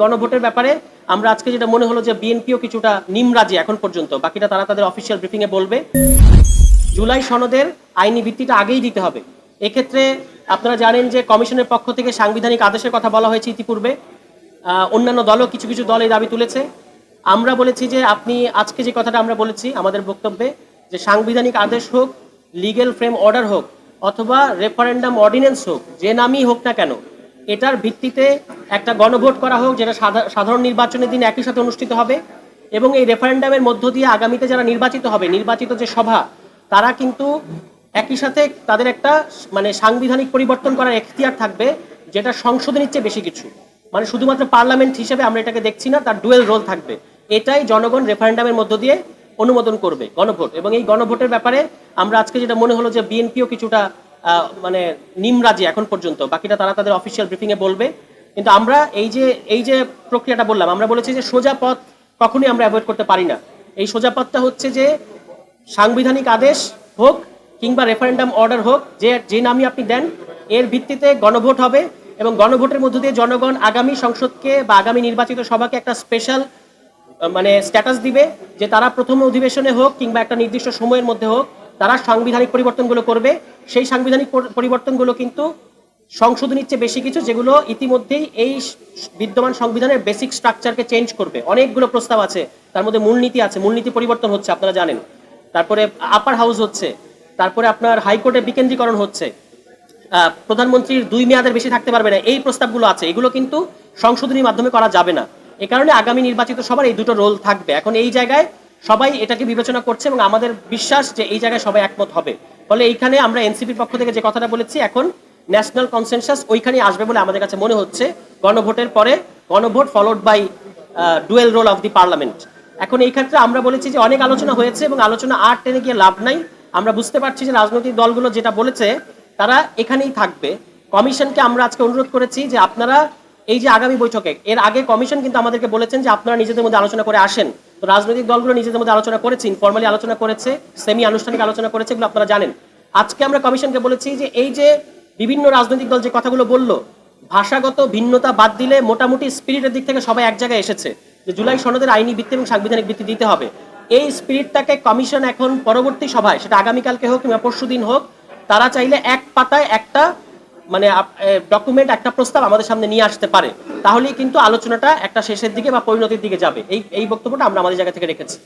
গণভোটের ব্যাপারে আমরা আজকে যেটা মনে হলো যে বিএনপিও কিছুটা নিমরাজি এখন পর্যন্ত, বাকিটা তারা তাদের অফিসিয়াল ব্রিফিং এ বলবে। জুলাই সনদের আইনি ভিত্তিটা আগেই দিতে হবে। এক্ষেত্রে আপনারা জানেন যে কমিশনের পক্ষ থেকে সাংবিধানিক আদেশের কথা বলা হয়েছে ইতিপূর্বে। অন্যান্য দলও কিছু কিছু দল এই দাবি তুলেছে। আমরা বলেছি যে আপনি আজকে যে কথাটা আমরা বলেছি, আমাদের বক্তব্যে, যে সাংবিধানিক আদেশ হোক লিগেল ফ্রেম অর্ডার হোক, অথবা রেফারেন্ডাম অর্ডিন্যান্স হোক, যে নামই হোক না কেন এটার ভিত্তিতে একটা গণভোট করা হোক, যেটা সাধা- সাধারণ নির্বাচনের দিন একই সাথে অনুষ্ঠিত হবে, এবং এই রেফারেন্ডামের মধ্য দিয়ে আগামীতে যারা নির্বাচিত হবে, নির্বাচিত যে সভা, তারা কিন্তু একই সাথে তাদের একটা মানে সাংবিধানিক পরিবর্তন করার এখতিয়ার থাকবে, যেটা সংশোধনীর চেয়ে বেশি কিছু। মানে শুধুমাত্র পার্লামেন্ট হিসেবে আমরা এটাকে দেখছি না, তার ডুয়েল রোল থাকবে। এটাই জনগণ রেফারেন্ডামের মধ্য দিয়ে অনুমোদন করবে, গণভোট। এবং এই গণভোটের ব্যাপারে আমরা আজকে যেটা মনে হলো যে বিএনপিও কিছুটা মানে নিমরাজি এখন পর্যন্ত। বাকিটা তারা তাদের অফিসিয়াল ব্রিফিং এ বলবে। কিন্তু আমরা এই যে এই যে প্রক্রিয়াটা বললাম, আমরা বলেছি যে সোজা পথ কখনোই আমরা অ্যাভয়েড করতে পারি না। এই সোজা পথটা হচ্ছে যে সাংবিধানিক আদেশ হোক কিংবা রেফারেন্ডাম অর্ডার হোক, যে যে নামই আপনি দেন, এর ভিত্তিতে গণভোট হবে এবং গণভোটের মধ্য দিয়ে জনগণ আগামী সংসদকে বা আগামী নির্বাচিত সভাকে একটা স্পেশাল মানে স্ট্যাটাস দিবে, যে তারা প্রথম অধিবেশনে হোক কিংবা একটা নির্দিষ্ট সময়ের মধ্যে হোক তারা সাংবিধানিক পরিবর্তনগুলো করবে। সেই সাংবিধানিক পরিবর্তনগুলো কিন্তু সংশোধনীর চেয়ে বেশি কিছু, যেগুলো ইতিমধ্যেই এই বিদ্যমান সংবিধানের বেসিক স্ট্রাকচারকে চেঞ্জ করবে। অনেকগুলো প্রস্তাব আছে, তার মধ্যে মূলনীতি আছে, মূলনীতি পরিবর্তন হচ্ছে, আপনারা জানেন। তারপরে আপার হাউস হচ্ছে, তারপরে আপনার হাইকোর্টের বিকেন্দ্রীকরণ হচ্ছে। প্রধানমন্ত্রীর দুই মেয়াদের বেশি থাকতে পারবে না, এই প্রস্তাবগুলো আছে। এগুলো কিন্তু সংশোধনীর মাধ্যমে করা যাবে না। এ কারণে আগামী নির্বাচিত সবার এই দুটো রোল থাকবে। এখন এই জায়গায় সবাই এটাকে বিবেচনা করছে এবং আমাদের বিশ্বাস যে এই জায়গায় সবাই একমত হবে। ফলে এইখানে আমরা এনসিপির পক্ষ থেকে যে কথাটা বলেছি, এখন ন্যাশনাল কনসেনসাস ওইখানেই আসবে বলে আমাদের কাছে মনে হচ্ছে। গণভোটের পরে গণভোট followed by dual role of the parliament এখন এই ক্ষেত্রে আমরা বলেছি যে অনেক আলোচনা হয়েছে এবং আলোচনা আর টেনে গিয়ে লাভ নাই। আমরা বুঝতে পারছি যে রাজনৈতিক দলগুলো যেটা বলেছে, তারা এখানেই থাকবে। কমিশনকে আমরা আজকে অনুরোধ করেছি যে আপনারা এই যে আগামী বৈঠকে, এর আগে কমিশন কিন্তু আমাদেরকে বলেছেন যে আপনারা নিজেদের মধ্যে আলোচনা করে আসেন। তো রাজনৈতিক দলগুলো নিজেদের মধ্যে আলোচনা করেছে ইনফর্মালি আলোচনা করেছে সেমি আনুষ্ঠানিক আলোচনা করেছে, এগুলো আপনারা জানেন। আজকে আমরা কমিশনকে বলেছি যে এই যে বিভিন্ন রাজনৈতিক দল যে কথাগুলো বলল, ভাষাগত ভিন্নতা বাদ দিলে মোটামুটি স্পিরিটের দিক থেকে সবাই এক জায়গায় এসেছে, যে জুলাই সনদের আইনি ভিত্তি এবং সাংবিধানিক ভিত্তি দিতে হবে। এই স্পিরিটটাকে কমিশন এখন পরবর্তী সভায়, সেটা আগামীকালকে হোক কিংবা পরশু দিন হোক, তারা চাইলে এক পাতায় একটা মানে ডকুমেন্ট একটা প্রস্তাব আমাদের সামনে নিয়ে আসতে পারে, তাহলেই কিন্তু আলোচনাটা একটা শেষের দিকে বা পরিণতির দিকে যাবে। এই এই বক্তব্যটা আমরা আমাদের জায়গা থেকে রেখেছি।